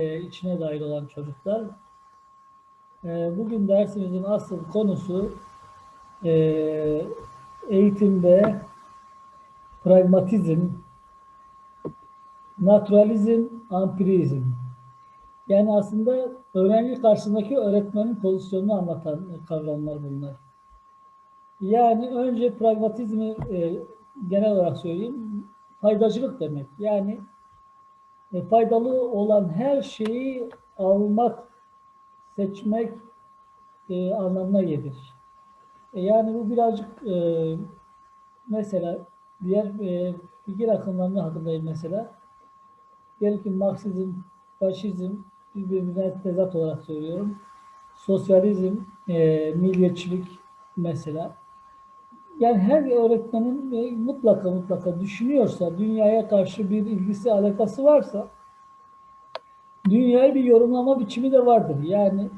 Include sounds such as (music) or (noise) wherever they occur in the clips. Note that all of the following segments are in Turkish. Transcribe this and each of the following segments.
e, içine dahil olan çocuklar. E, bugün dersimizin asıl konusu e, eğitimde pragmatizm, naturalizm, ampirizm. Yani aslında öğrenci karşısındaki öğretmenin pozisyonunu anlatan kavramlar bunlar. Yani önce pragmatizmi e, genel olarak söyleyeyim. Faydacılık demek. Yani e, faydalı olan her şeyi almak, seçmek e, anlamına gelir. E, yani bu birazcık e, mesela diğer e, fikir akımlarını hatırlayın mesela. Diyelim ki Marksizm, Faşizm birbirine tezat olarak söylüyorum. Sosyalizm, e, milliyetçilik mesela. Yani her öğretmenin e, mutlaka mutlaka düşünüyorsa, dünyaya karşı bir ilgisi, alakası varsa dünyayı bir yorumlama biçimi de vardır. Yani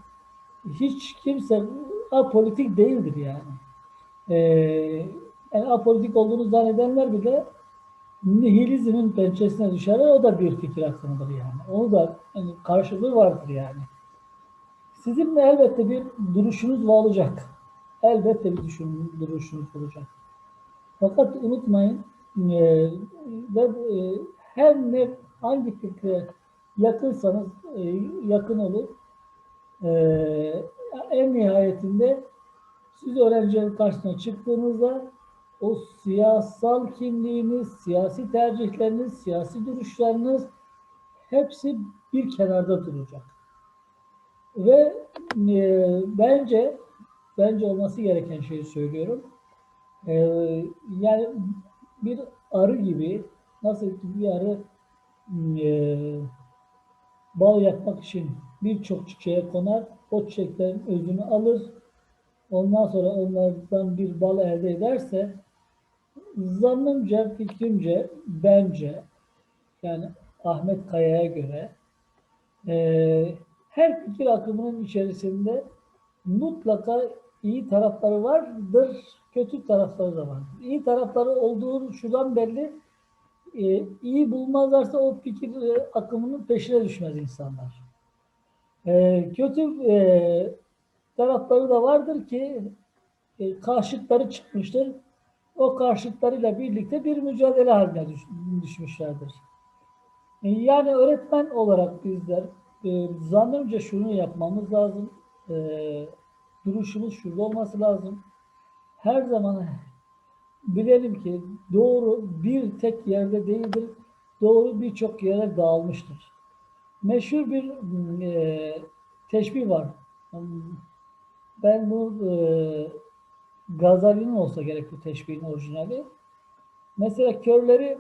hiç kimse apolitik değildir yani. Ee, yani apolitik olduğunu zannedenler bile nihilizmin pençesine düşerler. O da bir fikir akımıdır yani. Onu da yani karşılığı vardır yani. Sizin elbette bir duruşunuz olacak. Elbette bir düşün, olacak. Fakat unutmayın e, ve e, her ne hangi fikre yakınsanız e, yakın olun. E, en nihayetinde siz öğrencilerin karşısına çıktığınızda o siyasal kimliğiniz, siyasi tercihleriniz, siyasi duruşlarınız hepsi bir kenarda duracak. Ve e, bence bence olması gereken şeyi söylüyorum. E, yani bir arı gibi nasıl ki bir arı e, bal yapmak için birçok çiçeğe konar, o çiçeklerin özünü alır, ondan sonra onlardan bir bal elde ederse zannımca, fikrimce, bence yani Ahmet Kaya'ya göre e, her fikir akımının içerisinde mutlaka iyi tarafları vardır, kötü tarafları da vardır. İyi tarafları olduğu şuradan belli, e, iyi bulmazlarsa o fikir e, akımının peşine düşmez insanlar. E, kötü e, tarafları da vardır ki e, karşıtları çıkmıştır. O karşıtlarıyla birlikte bir mücadele haline düş, düşmüşlerdir. E, yani öğretmen olarak bizler e, zannımca şunu yapmamız lazım. E, duruşumuz şurada olması lazım. Her zaman bilelim ki doğru bir tek yerde değildir. Doğru birçok yere dağılmıştır. Meşhur bir e, teşbih var. Ben bu e, Gazali'nin olsa gerek bu teşbihin orijinali. Mesela körleri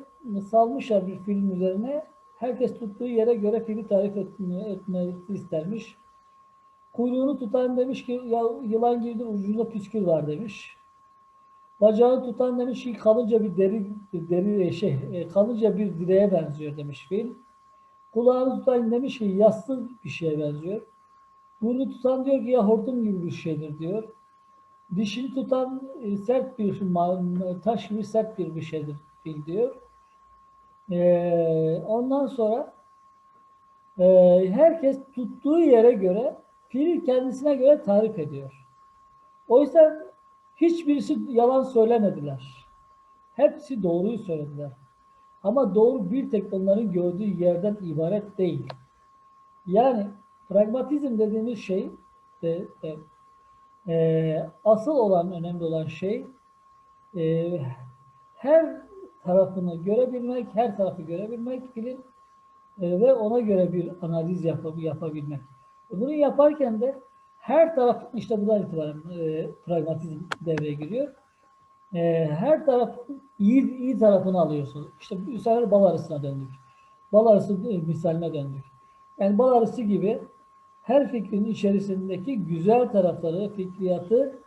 salmışlar bir film üzerine. Herkes tuttuğu yere göre fili tarif etme istermiş. Kuyruğunu tutan demiş ki ya yılan girdi ucunda püskül var demiş. Bacağını tutan demiş ki kalınca bir deri deri şey e, kalınca bir direğe benziyor demiş fil. Kulağını tutan demiş ki yassı bir şeye benziyor. Burnu tutan diyor ki ya hortum gibi bir şeydir diyor. Dişini tutan e, sert bir taş gibi sert bir bir şeydir fil diyor. Ee, ondan sonra e, herkes tuttuğu yere göre fili kendisine göre tarif ediyor. Oysa hiçbirisi yalan söylemediler. Hepsi doğruyu söylediler. Ama doğru bir tek onların gördüğü yerden ibaret değil. Yani pragmatizm dediğimiz şey de, de e, asıl olan, önemli olan şey e, her tarafını görebilmek, her tarafı görebilmek filin e, ve ona göre bir analiz yap yapabilmek. Bunu yaparken de her taraf işte buradan itibaren e, pragmatizm devreye giriyor. E, her taraf iyi, iyi tarafını alıyorsunuz. İşte bu sefer bal arısına döndük. Bal arısı misaline döndük. Yani bal arısı gibi her fikrin içerisindeki güzel tarafları, fikriyatı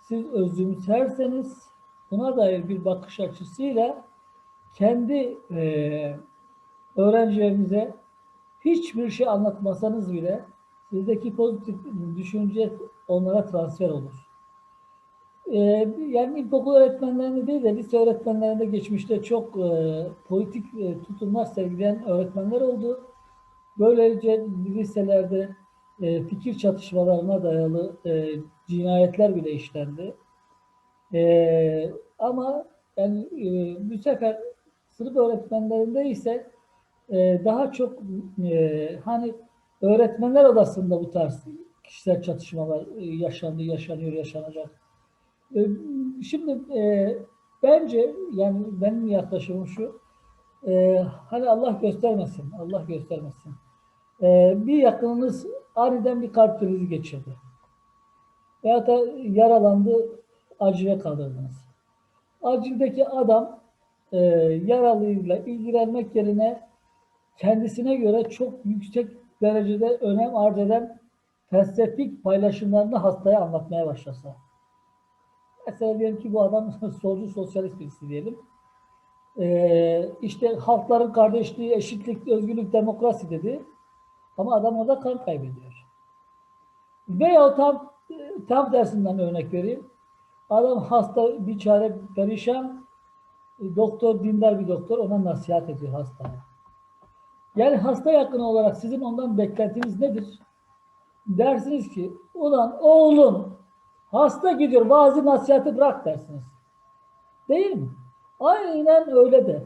siz özümserseniz buna dair bir bakış açısıyla kendi e, öğrencilerinize hiçbir şey anlatmasanız bile sizdeki pozitif düşünce onlara transfer olur. Ee, yani ilkokul öğretmenlerinde değil de lise öğretmenlerinde geçmişte çok e, politik e, tutumlar sergileyen öğretmenler oldu. Böylece liselerde e, fikir çatışmalarına dayalı e, cinayetler bile işlendi. E, ama yani e, bu sefer sınıf öğretmenlerinde ise e, daha çok e, hani öğretmenler odasında bu tarz kişisel çatışmalar e, yaşandı, yaşanıyor, yaşanacak. E, şimdi e, bence yani benim yaklaşımım şu, e, hani Allah göstermesin, Allah göstermesin. E, bir yakınınız aniden bir kalp krizi geçirdi. Veyahut da yaralandı, acile kaldırdınız. Acildeki adam e, yaralıyla ilgilenmek yerine kendisine göre çok yüksek derecede önem arz eden felsefik paylaşımlarını hastaya anlatmaya başlasa. Mesela diyelim ki bu adam (laughs) solcu sosyalist birisi diyelim. Ee, işte halkların kardeşliği, eşitlik, özgürlük, demokrasi dedi. Ama adam orada kan kaybediyor. Veya tam tam tersinden örnek vereyim. Adam hasta, bir çare perişan, doktor, dindar bir doktor ona nasihat ediyor hastaya. Yani hasta yakını olarak sizin ondan beklentiniz nedir? Dersiniz ki, ulan oğlum hasta gidiyor, bazı nasihati bırak dersiniz. Değil mi? Aynen öyle de.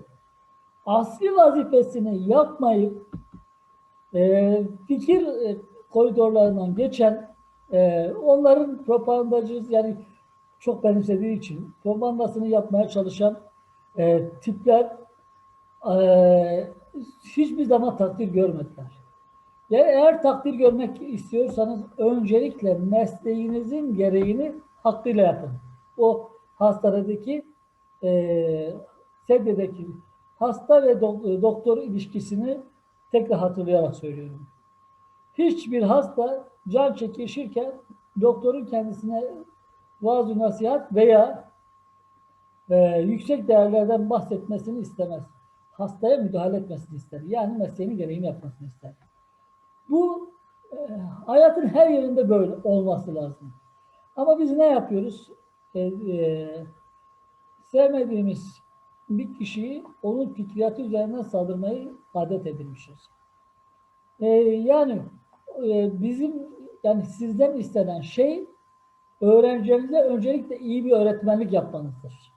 Asli vazifesini yapmayıp e, fikir e, koridorlarından geçen e, onların propagandacı yani çok benimsediği için propagandasını yapmaya çalışan e, tipler e, hiçbir zaman takdir görmediler. Yani eğer takdir görmek istiyorsanız öncelikle mesleğinizin gereğini hakkıyla yapın. O hastanedeki e, sedyedeki hasta ve do- doktor ilişkisini tekrar hatırlayarak söylüyorum. Hiçbir hasta can çekişirken doktorun kendisine vaaz nasihat veya e, yüksek değerlerden bahsetmesini istemez. Hastaya müdahale etmesini ister. Yani mesleğinin gereğini yapmasını ister. Bu e, hayatın her yerinde böyle olması lazım. Ama biz ne yapıyoruz? E, e, sevmediğimiz bir kişiyi onun fikriyatı üzerinden saldırmayı adet edilmişiz. E, yani e, bizim yani sizden istenen şey öğrencilerinize öncelikle iyi bir öğretmenlik yapmanızdır.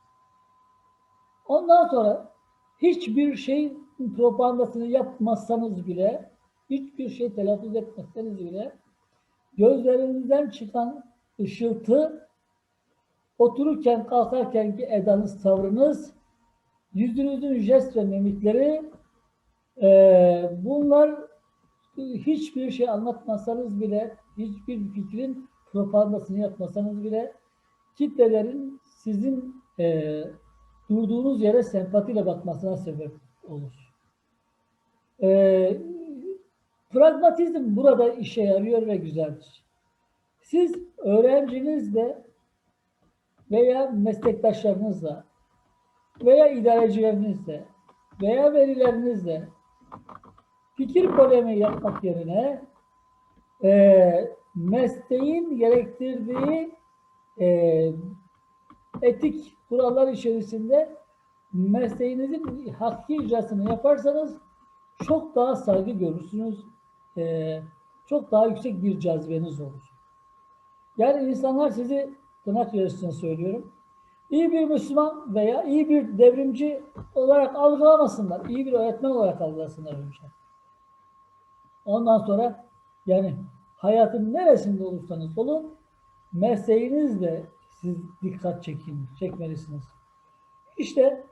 Ondan sonra hiçbir şey propagandasını yapmazsanız bile, hiçbir şey telaffuz etmezseniz bile gözlerinizden çıkan ışıltı, otururken kalkarken ki edanız, tavrınız, yüzünüzün jest ve mimikleri e, bunlar hiçbir şey anlatmasanız bile, hiçbir fikrin propagandasını yapmasanız bile kitlelerin sizin e, durduğunuz yere sempatiyle bakmasına sebep olur. E, pragmatizm burada işe yarıyor ve güzeldir. Siz öğrencinizle veya meslektaşlarınızla veya idarecilerinizle veya verilerinizle fikir polemiği yapmak yerine e, mesleğin gerektirdiği e, etik kurallar içerisinde mesleğinizin hakki icrasını yaparsanız çok daha saygı görürsünüz. E, çok daha yüksek bir cazibeniz olur. Yani insanlar sizi tırnak içerisinde söylüyorum. İyi bir Müslüman veya iyi bir devrimci olarak algılamasınlar. İyi bir öğretmen olarak algılasınlar önce. Ondan sonra yani hayatın neresinde olursanız olun mesleğinizle siz dikkat çekin, çekmelisiniz. İşte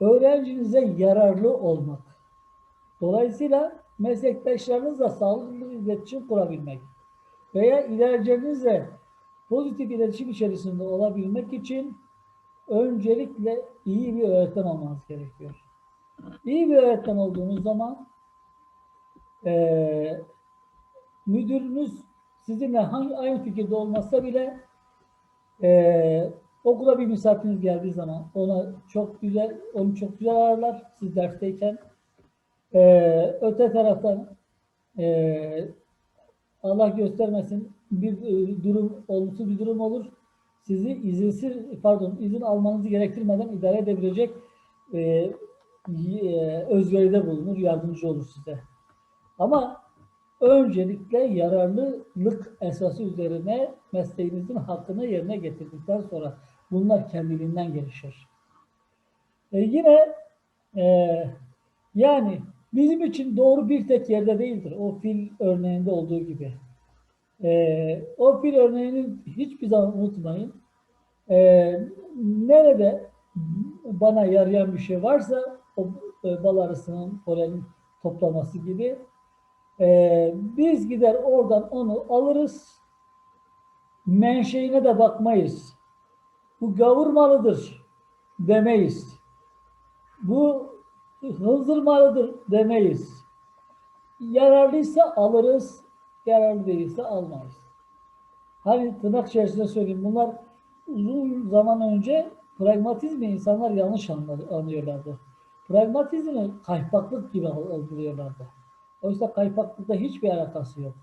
öğrencinize yararlı olmak. Dolayısıyla meslektaşlarınızla sağlıklı iletişim kurabilmek veya ilerilerinizle pozitif iletişim içerisinde olabilmek için öncelikle iyi bir öğretmen olmanız gerekiyor. İyi bir öğretmen olduğunuz zaman e, müdürünüz sizinle hangi aynı fikirde olmasa bile e, okula bir misafiriniz geldiği zaman ona çok güzel onu çok güzel ağırlar siz dersteyken. E, öte taraftan e, Allah göstermesin bir e, durum olumsuz bir durum olur. Sizi izinsiz pardon izin almanızı gerektirmeden idare edebilecek e, e, özveride bulunur, yardımcı olur size. Ama öncelikle yararlılık esası üzerine mesleğinizin hakkını yerine getirdikten sonra bunlar kendiliğinden gelişir. E yine e, yani bizim için doğru bir tek yerde değildir. O fil örneğinde olduğu gibi. E, o fil örneğini hiçbir zaman unutmayın. E, nerede bana yarayan bir şey varsa o e, bal arısının polenin toplaması gibi e, biz gider oradan onu alırız menşeine de bakmayız. Bu gavur malıdır demeyiz. Bu hınzır malıdır demeyiz. Yararlıysa alırız, yararlı değilse almayız. Hani tırnak içerisinde söyleyeyim bunlar uzun zaman önce pragmatizmi insanlar yanlış anlıyorlardı. Pragmatizmi kaypaklık gibi algılıyorlardı. Oysa kaypaklıkla hiçbir alakası yok.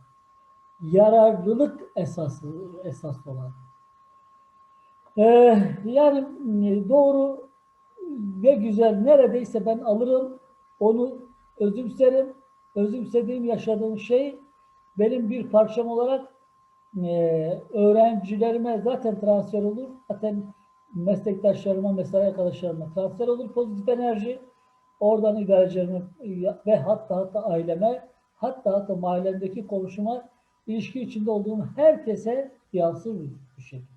Yararlılık esası esas olan. Ee, yani e, doğru ve güzel neredeyse ben alırım, onu özümserim. Özümsediğim, yaşadığım şey benim bir parçam olarak e, öğrencilerime zaten transfer olur. Zaten meslektaşlarıma, mesai arkadaşlarıma transfer olur pozitif enerji. Oradan idarecilerime ve hatta hatta aileme, hatta hatta mahallemdeki komşuma ilişki içinde olduğum herkese yansır bir şekilde.